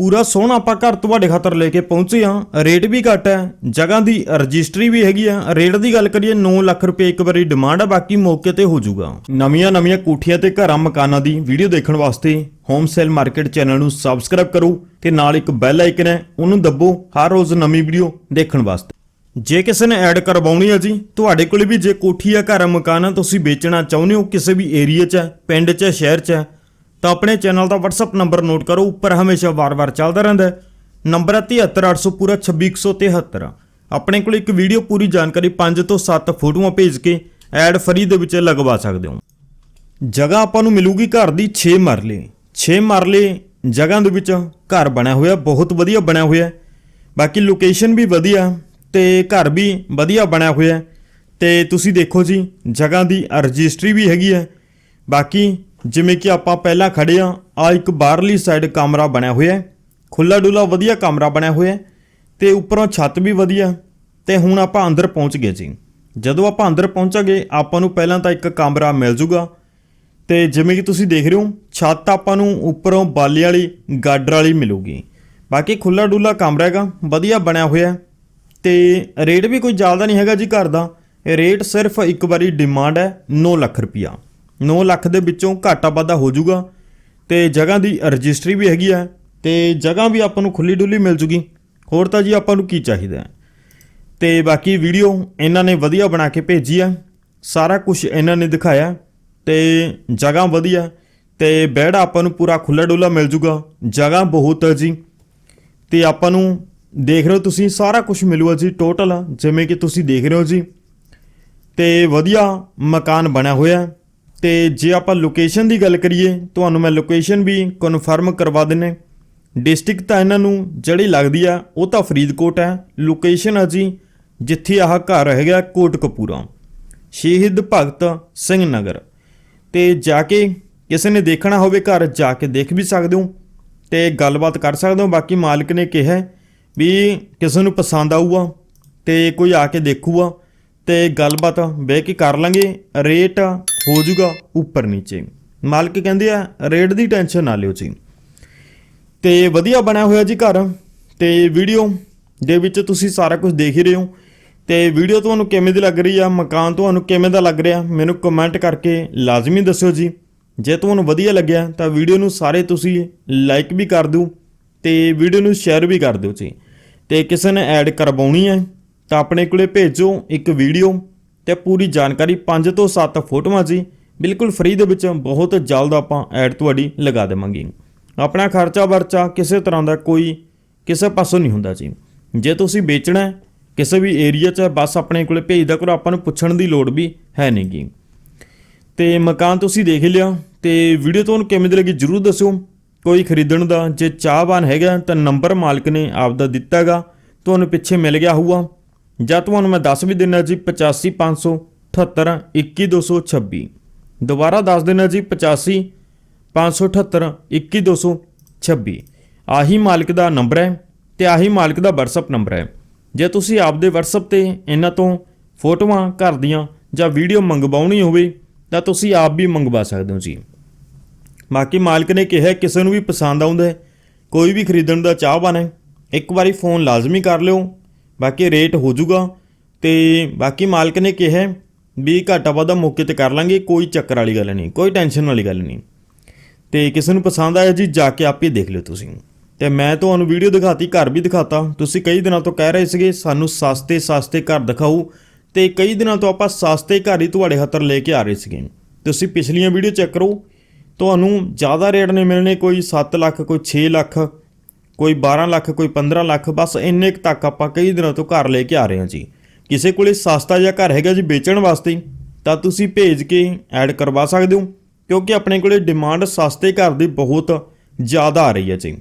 ਪੂਰਾ ਸੋਹਣਾ ਆਪਾਂ ਘਰ ਤੁਹਾਡੇ ਖਾਤਰ ਲੈ ਕੇ ਪਹੁੰਚੇ ਹਾਂ। ਰੇਟ ਵੀ ਘੱਟ ਹੈ, ਜਗ੍ਹਾ ਦੀ ਰਜਿਸਟਰੀ ਵੀ ਹੈਗੀ ਆ ਰੇਟ ਦੀ ਗੱਲ ਕਰੀਏ 9 ਲੱਖ ਰੁਪਏ ਇੱਕ ਵਾਰੀ ਡਿਮਾਂਡ ਆ, ਬਾਕੀ ਮੌਕੇ ਤੇ ਹੋ ਜਾਊਗਾ। ਨਵੀਆਂ ਨਵੀਆਂ ਕੋਠੀਆਂ ਤੇ ਘਰਾਂ ਮਕਾਨਾਂ ਦੀ ਵੀਡੀਓ ਦੇਖਣ ਵਾਸਤੇ ਹੋਮ ਸੇਲ ਮਾਰਕੀਟ ਚੈਨਲ ਨੂੰ ਸਬਸਕ੍ਰਾਈਬ ਕਰੋ ਤੇ ਨਾਲ ਇੱਕ ਬੈਲ ਆਈਕਨ ਹੈ, ਉਹਨੂੰ ਦੱਬੋ ਹਰ ਰੋਜ਼ ਨਵੀਂ ਵੀਡੀਓ ਦੇਖਣ ਵਾਸਤੇ। ਜੇ ਕਿਸੇ ਨੇ ਐਡ ਕਰਵਾਉਣੀ ਹੈ ਜੀ, ਤੁਹਾਡੇ ਕੋਲ ਵੀ ਜੇ ਕੋਠੀ ਆ, ਘਰ ਮਕਾਨ ਆ, ਤੁਸੀਂ ਵੇਚਣਾ ਚਾਹੁੰਦੇ ਹੋ, ਕਿਸੇ ਵੀ ਏਰੀਆ 'ਚ ਹੈ, ਪਿੰਡ 'ਚ ਹੈ, ਸ਼ਹਿਰ 'ਚ ਹੈ ਤਾਂ ਆਪਣੇ ਚੈਨਲ ਦਾ WhatsApp ਨੰਬਰ ਨੋਟ ਕਰੋ, ਉੱਪਰ ਹਮੇਸ਼ਾ ਵਾਰ-ਵਾਰ ਚੱਲਦਾ ਰਹਿੰਦਾ ਹੈ। ਨੰਬਰ ਹੈ 73800 ਪੂਰਾ 26173 ਆਪਣੇ ਕੋਲ ਇੱਕ ਵੀਡੀਓ ਪੂਰੀ ਜਾਣਕਾਰੀ 5 ਤੋਂ 7 ਫੋਟੋਆਂ ਭੇਜ ਕੇ ਐਡ ਫਰੀ ਦੇ ਵਿੱਚ ਲਗਵਾ ਸਕਦੇ ਹੋ। ਜਗ੍ਹਾ ਆਪਾਂ ਨੂੰ ਮਿਲੂਗੀ ਘਰ ਦੀ 6 ਮਰਲੇ। 6 ਮਰਲੇ ਜਗ੍ਹਾ ਦੇ ਵਿੱਚ ਘਰ ਬਣਿਆ ਹੋਇਆ, ਬਹੁਤ ਵਧੀਆ ਬਣਿਆ ਹੋਇਆ ਬਾਕੀ ਲੋਕੇਸ਼ਨ ਵੀ ਵਧੀਆ ਤੇ ਘਰ ਵੀ ਵਧੀਆ ਬਣਿਆ ਹੋਇਆ ਹੈ। ਤੇ ਤੁਸੀਂ ਦੇਖੋ ਜੀ, ਜਗ੍ਹਾ ਦੀ ਰਜਿਸਟਰੀ ਵੀ ਹੈਗੀ ਹੈ। ਬਾਕੀ ਜਿਵੇਂ ਕਿ ਆਪਾਂ ਪਹਿਲਾਂ ਖੜੇ ਆ ਆ ਇੱਕ ਬਾਹਰਲੀ ਸਾਈਡ ਕਮਰਾ ਬਣਿਆ ਹੋਇਆ ਹੈ। ਖੁੱਲਾ ਡੁੱਲਾ ਵਧੀਆ ਕਮਰਾ ਬਣਿਆ ਹੋਇਆ ਹੈ ਤੇ ਉੱਪਰੋਂ ਛੱਤ ਵੀ ਵਧੀਆ ਤੇ ਹੁਣ ਆਪਾਂ ਅੰਦਰ ਪਹੁੰਚ ਗਏ ਜੀ। ਜਦੋਂ ਆਪਾਂ ਅੰਦਰ ਪਹੁੰਚਾਂਗੇ, ਆਪਾਂ ਨੂੰ ਪਹਿਲਾਂ ਤਾਂ ਇੱਕ ਕਮਰਾ ਮਿਲ ਜੂਗਾ। ਤੇ ਜਿਵੇਂ ਕਿ ਤੁਸੀਂ ਦੇਖ ਰਹੇ ਹੋ, ਛੱਤ ਆਪਾਂ ਨੂੰ ਉੱਪਰੋਂ ਬਾਲੇ ਵਾਲੀ, ਗਾਡਰ ਵਾਲੀ ਮਿਲੂਗੀ। ਬਾਕੀ ਖੁੱਲਾ ਡੁੱਲਾ ਕਮਰਾ ਹੈਗਾ, ਵਧੀਆ ਬਣਿਆ ਹੋਇਆ ਹੈ। ਤੇ ਰੇਟ ਵੀ ਕੋਈ ਜ਼ਿਆਦਾ ਨਹੀਂ ਹੈਗਾ ਜੀ ਘਰ ਦਾ। ਰੇਟ ਸਿਰਫ ਇੱਕ ਵਾਰੀ ਡਿਮਾਂਡ ਹੈ 9 ਲੱਖ ਰੁਪਿਆ 9 ਲੱਖ ਦੇ ਵਿੱਚੋਂ ਘਾਟਾ ਵਾਧਾ ਹੋ ਜਾਊਗਾ ਤੇ ਜਗ੍ਹਾ ਦੀ ਰਜਿਸਟਰੀ ਵੀ ਹੈਗੀ ਹੈ ਤੇ ਜਗ੍ਹਾ ਵੀ ਆਪਾਂ ਨੂੰ ਖੁੱਲੀ ਡੁੱਲੀ ਮਿਲ ਜੂਗੀ। ਹੋਰ ਤਾਂ ਜੀ ਆਪਾਂ ਨੂੰ ਕੀ ਚਾਹੀਦਾ ਹੈ? ਤੇ ਬਾਕੀ ਵੀਡੀਓ ਇਹਨਾਂ ਨੇ ਵਧੀਆ ਬਣਾ ਕੇ ਭੇਜੀ ਆ। ਸਾਰਾ ਕੁਝ ਇਹਨਾਂ ਨੇ ਦਿਖਾਇਆ ਤੇ ਜਗ੍ਹਾ ਵਧੀਆ ਤੇ ਬੈਡ ਆਪਾਂ ਨੂੰ ਪੂਰਾ ਖੁੱਲਾ ਡੁੱਲਾ ਮਿਲ ਜੂਗਾ। ਜਗ੍ਹਾ ਬਹੁਤ ਹੈ ਜੀ। ਤੇ ਆਪਾਂ ਨੂੰ ਦੇਖ ਰਹੇ ਹੋ ਤੁਸੀਂ, ਸਾਰਾ ਕੁਝ ਮਿਲੂਗਾ ਜੀ ਟੋਟਲ ਜਿਵੇਂ ਕਿ ਤੁਸੀਂ ਦੇਖ ਰਹੇ ਹੋ ਜੀ। ਤੇ ਵਧੀਆ ਮਕਾਨ ਬਣਿਆ ਹੋਇਆ। ਤੇ ਜੇ ਆਪਾਂ ਲੋਕੇਸ਼ਨ ਦੀ ਗੱਲ ਕਰੀਏ, ਤੁਹਾਨੂੰ ਮੈਂ ਲੋਕੇਸ਼ਨ ਵੀ ਕਨਫਰਮ ਕਰਵਾ ਦਿੰਨੇ ਡਿਸਟ੍ਰਿਕਟ ਤਾਂ ਇਹਨਾਂ ਨੂੰ ਜਿਹੜੀ ਲੱਗਦੀ ਆ, ਉਹ ਤਾਂ ਫਰੀਦਕੋਟ ਹੈ। ਲੋਕੇਸ਼ਨ ਆ ਜੀ ਜਿੱਥੇ ਆਹ ਘਰ ਹੈਗਾ, ਕੋਟਕਪੂਰਾ। ਸ਼ਹੀਦ ਭਗਤ ਸਿੰਘ ਨਗਰ। ਤੇ ਜਾ ਕੇ ਕਿਸੇ ਨੇ ਦੇਖਣਾ ਹੋਵੇ ਘਰ, ਜਾ ਕੇ ਦੇਖ ਵੀ ਸਕਦੇ ਹੋ ਤੇ ਗੱਲਬਾਤ ਕਰ ਸਕਦੇ ਹੋ। ਬਾਕੀ ਮਾਲਕ ਨੇ ਕਿਹਾ ਵੀ ਕਿਸੇ ਨੂੰ ਪਸੰਦ ਆਊਗਾ ਤੇ ਕੋਈ ਆ ਕੇ ਦੇਖੂਗਾ। ਤੇ ਗੱਲਬਾਤ ਬਹਿ ਕੇ ਕਰ ਲਾਂਗੇ। ਰੇਟ ਹੋ ਜਾਊਗਾ ਉੱਪਰ ਨੀਚੇ। ਮਾਲਕ ਕਹਿੰਦੇ ਆ, ਰੇਟ ਦੀ ਟੈਨਸ਼ਨ ਨਾ ਲਿਓ ਜੀ। ਤੇ ਵਧੀਆ ਬਣਿਆ ਹੋਇਆ ਜੀ ਘਰ। ਤੇ ਵੀਡੀਓ ਦੇ ਵਿੱਚ ਤੁਸੀਂ ਸਾਰਾ ਕੁਝ ਦੇਖ ਹੀ ਰਹੇ ਹੋ। ਤੇ ਵੀਡੀਓ ਤੁਹਾਨੂੰ ਕਿਵੇਂ ਦੀ ਲੱਗ ਰਹੀ ਆ, ਮਕਾਨ ਤੁਹਾਨੂੰ ਕਿਵੇਂ ਦਾ ਲੱਗ ਰਿਹਾ, ਮੈਨੂੰ ਕਮੈਂਟ ਕਰਕੇ ਲਾਜ਼ਮੀ ਦੱਸਿਓ ਜੀ। ਜੇ ਤੁਹਾਨੂੰ ਵਧੀਆ ਲੱਗਿਆ, ਤਾਂ ਵੀਡੀਓ ਨੂੰ ਸਾਰੇ ਤੁਸੀਂ ਲਾਈਕ ਵੀ ਕਰ ਦਿਓ ਤੇ ਵੀਡੀਓ ਨੂੰ ਸ਼ੇਅਰ ਵੀ ਕਰ ਦਿਓ ਜੀ। ਤੇ ਕਿਸੇ ਨੇ ਐਡ ਕਰਵਾਉਣੀ ਹੈ ਤਾਂ ਆਪਣੇ ਕੋਲੇ ਭੇਜੋ ਇੱਕ ਵੀਡੀਓ ਤੇ ਪੂਰੀ ਜਾਣਕਾਰੀ 5 ਤੋਂ 7 ਫੋਟੋਆਂ ਜੀ। ਬਿਲਕੁਲ ਫ੍ਰੀ ਦੇ ਵਿੱਚ ਬਹੁਤ ਜਲਦ ਆਪਾਂ ਐਡ ਤੁਹਾਡੀ ਲਗਾ ਦੇਵਾਂਗੇ। ਆਪਣਾ ਖਰਚਾ ਵਰਚਾ ਕਿਸੇ ਤਰ੍ਹਾਂ ਦਾ ਕੋਈ ਕਿਸੇ ਪਾਸੋਂ ਨਹੀਂ ਹੁੰਦਾ ਜੀ। ਜੇ ਤੁਸੀਂ ਵੇਚਣਾ ਹੈ, ਕਿਸੇ ਵੀ ਏਰੀਆ 'ਚ ਬਸ ਆਪਣੇ ਕੋਲੇ ਭੇਜਦਾ ਕਰੋ, ਆਪਾਂ ਨੂੰ ਪੁੱਛਣ ਦੀ ਲੋੜ ਵੀ ਹੈ ਨਹੀਂਗੀ ਤੇ ਮਕਾਨ ਤੁਸੀਂ ਦੇਖ ਲਿਆ, ਤੇ ਵੀਡੀਓ ਤੁਹਾਨੂੰ ਕਿਵੇਂ ਦੀ ਲੱਗੀ ਜਰੂਰ ਦੱਸਿਓ। ਕੋਈ ਖਰੀਦਣ ਦਾ ਜੇ ਚਾਹਵਾਨ ਹੈਗਾ ਤਾਂ ਨੰਬਰ ਮਾਲਕ ਨੇ ਆਪਦਾ ਦਿੱਤਾਗਾ ਤੁਹਾਨੂੰ ਪਿੱਛੇ ਮਿਲ ਗਿਆ ਹੋਊਗਾ। ਜਾਂ ਤੁਹਾਨੂੰ ਮੈਂ ਦੱਸ ਵੀ ਦਿੰਦਾ ਜੀ 85578 21226 ਦੁਬਾਰਾ ਦੱਸ ਦਿੰਦਾ ਜੀ 85 578 21226 ਆਹੀ ਮਾਲਕ ਦਾ ਨੰਬਰ ਹੈ ਤੇ ਆਹੀ ਮਾਲਕ ਦਾ WhatsApp ਨੰਬਰ ਹੈ। ਜੇ ਤੁਸੀਂ ਆਪਦੇ WhatsApp ਤੇ ਇਹਨਾਂ ਤੋਂ ਫੋਟੋਆਂ, ਘਰ ਦੀਆਂ ਜਾਂ ਵੀਡੀਓ ਮੰਗਵਾਉਣੀ ਹੋਵੇ, ਤਾਂ ਤੁਸੀਂ ਆਪ ਵੀ ਮੰਗਵਾ ਸਕਦੇ ਹੋ ਜੀ। ਬਾਕੀ ਮਾਲਕ ਨੇ ਕਿਹਾ, ਕਿਸੇ ਨੂੰ ਵੀ ਪਸੰਦ ਆਉਂਦਾ ਹੈ, ਕੋਈ ਵੀ ਖਰੀਦਣ ਦਾ ਚਾਹਵਾਨ ਹੈ, ਇੱਕ ਵਾਰੀ ਫੋਨ ਲਾਜ਼ਮੀ ਕਰ ਲਿਓ। ਬਾਕੀ ਰੇਟ ਹੋ ਜਾਊਗਾ ਤੇ ਬਾਕੀ ਮਾਲਕ ਨੇ ਕਿਹਾ ਵੀ ਘਾਟਾ ਵਾਧਾ ਮੌਕੇ ਤੇ ਕਰ ਲਾਂਗੇ, ਕੋਈ ਚੱਕਰ ਵਾਲੀ ਗੱਲ ਨਹੀਂ, ਕੋਈ ਟੈਨਸ਼ਨ ਵਾਲੀ ਗੱਲ ਨਹੀਂ। ਤੇ ਕਿਸੇ ਨੂੰ ਪਸੰਦ ਆਇਆ ਜੀ, ਜਾ ਕੇ ਆਪੇ ਦੇਖ ਲਿਓ ਤੁਸੀਂ। ਤੇ ਮੈਂ ਤੁਹਾਨੂੰ ਵੀਡੀਓ ਦਿਖਾਤੀ, ਘਰ ਵੀ ਦਿਖਾਤਾ। ਤੁਸੀਂ ਕਈ ਦਿਨਾਂ ਤੋਂ ਕਹਿ ਰਹੇ ਸੀਗੇ, ਸਾਨੂੰ ਸਸਤੇ ਸਸਤੇ ਘਰ ਦਿਖਾਓ। ਤੇ ਕਈ ਦਿਨਾਂ ਤੋਂ ਆਪਾਂ ਸਸਤੇ ਘਰ ਹੀ ਤੁਹਾਡੇ ਹੱਥਰ ਲੈ ਕੇ ਆ ਰਹੇ ਸੀਗੇ। ਤੁਸੀਂ ਪਿਛਲੀਆਂ ਵੀਡੀਓ ਚੈੱਕ ਕਰੋ। ਤੁਹਾਨੂੰ ਜ਼ਿਆਦਾ ਰੇਟ ਨੇ ਮਿਲਣੇ, ਕੋਈ 7 ਲੱਖ, ਕੋਈ 6 ਲੱਖ। ਕੋਈ 12 ਲੱਖ, ਕੋਈ 15 ਲੱਖ, ਬਸ ਇੰਨੇ ਕੁ ਤੱਕ ਆਪਾਂ ਕਈ ਦਿਨਾਂ ਤੋਂ ਘਰ ਲੈ ਕੇ ਆ ਰਹੇ ਹਾਂ ਜੀ। ਕਿਸੇ ਕੋਲੇ ਸਸਤਾ ਜਿਹਾ ਘਰ ਹੈਗਾ ਜੀ ਵੇਚਣ ਵਾਸਤੇ, ਤਾਂ ਤੁਸੀਂ ਭੇਜ ਕੇ ਐਡ ਕਰਵਾ ਸਕਦੇ ਹੋ, ਕਿਉਂਕਿ ਆਪਣੇ ਕੋਲੇ ਡਿਮਾਂਡ ਸਸਤੇ ਘਰ ਦੀ ਬਹੁਤ ਜ਼ਿਆਦਾ ਆ ਰਹੀ ਹੈ ਜੀ।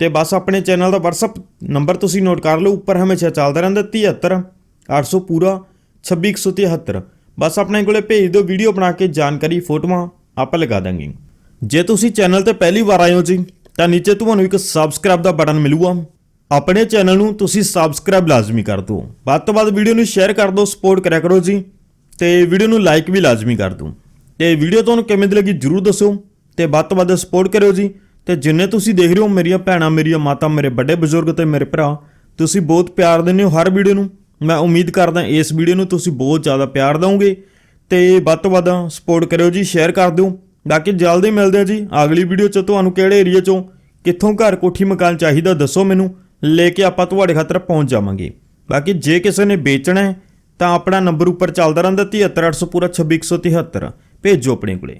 ਤੇ ਬਸ ਆਪਣੇ ਚੈਨਲ ਦਾ WhatsApp ਨੰਬਰ ਤੁਸੀਂ ਨੋਟ ਕਰ ਲਓ, ਉੱਪਰ ਹਮੇਸ਼ਾ ਚੱਲਦਾ ਰਹਿੰਦਾ 73 800 ਪੂਰਾ 26173 ਬਸ ਆਪਣੇ ਕੋਲੇ ਭੇਜ ਦਿਓ ਵੀਡੀਓ ਬਣਾ ਕੇ ਜਾਣਕਾਰੀ, ਫੋਟੋਆਂ ਆਪਾਂ ਲਗਾ ਦਾਂਗੇ। ਜੇ ਤੁਸੀਂ ਚੈਨਲ ਤੇ ਪਹਿਲੀ ਵਾਰ ਆਏ ਹੋ ਜੀ ਤਾਂ ਨੀਚੇ ਤੁਹਾਨੂੰ ਇੱਕ ਸਬਸਕ੍ਰਾਈਬ ਦਾ ਬਟਨ ਮਿਲੂਗਾ। ਆਪਣੇ ਚੈਨਲ ਨੂੰ ਤੁਸੀਂ ਸਬਸਕ੍ਰਾਈਬ ਲਾਜ਼ਮੀ ਕਰ ਦਿਓ। ਵੱਧ ਤੋਂ ਵੱਧ ਵੀਡੀਓ ਨੂੰ ਸ਼ੇਅਰ ਕਰ ਦਿਓ ਸਪੋਰਟ ਕਰਿਆ ਕਰੋ ਜੀ। ਤੇ ਵੀਡੀਓ ਨੂੰ ਲਾਈਕ ਵੀ ਲਾਜ਼ਮੀ ਕਰ ਦਿਓ। ਤੇ ਵੀਡੀਓ ਤੁਹਾਨੂੰ ਕਿਵੇਂ ਦੀ ਲੱਗੀ ਜਰੂਰ ਦੱਸੋ ਤੇ ਵੱਧ ਤੋਂ ਵੱਧ ਸਪੋਰਟ ਕਰਿਓ ਜੀ। ਤੇ ਜਿੰਨੇ ਤੁਸੀਂ ਦੇਖ ਰਹੇ ਹੋ ਮੇਰੀਆਂ ਭੈਣਾਂ, ਮੇਰੀਆਂ ਮਾਤਾ, ਮੇਰੇ ਵੱਡੇ ਬਜ਼ੁਰਗ ਤੇ ਮੇਰੇ ਭਰਾ, ਤੁਸੀਂ ਬਹੁਤ ਪਿਆਰ ਦਿੰਦੇ ਹੋ ਹਰ ਵੀਡੀਓ ਨੂੰ। ਮੈਂ ਉਮੀਦ ਕਰਦਾ ਇਸ ਵੀਡੀਓ ਨੂੰ ਤੁਸੀਂ ਬਹੁਤ ਜ਼ਿਆਦਾ ਪਿਆਰ ਦਿਓਗੇ। ਤੇ ਵੱਧ ਤੋਂ ਵੱਧ ਸਪੋਰਟ ਕਰਿਓ ਜੀ ਸ਼ੇਅਰ ਕਰ ਦਿਓ। ਬਾਕੀ ਜਲਦੀ ਮਿਲਦੇ ਆ ਜੀ। ਅਗਲੀ ਵੀਡੀਓ 'ਚ ਤੁਹਾਨੂੰ ਕਿਹੜੇ ਏਰੀਆ 'ਚੋਂ ਕਿੱਥੋਂ ਘਰ ਕੋਠੀ ਮਕਾਨ ਚਾਹੀਦਾ ਦੱਸੋ ਮੈਨੂੰ। ਲੈ ਕੇ ਆਪਾਂ ਤੁਹਾਡੇ ਖਾਤਰ ਪਹੁੰਚ ਜਾਵਾਂਗੇ। ਬਾਕੀ ਜੇ ਕਿਸੇ ਨੇ ਵੇਚਣਾ ਹੈ ਤਾਂ ਆਪਣਾ ਨੰਬਰ ਉੱਪਰ ਚੱਲਦਾ ਰਹਿੰਦਾ 73800 ਪੂਰਾ 26173 ਭੇਜੋ ਆਪਣੇ ਕੋਲੇ।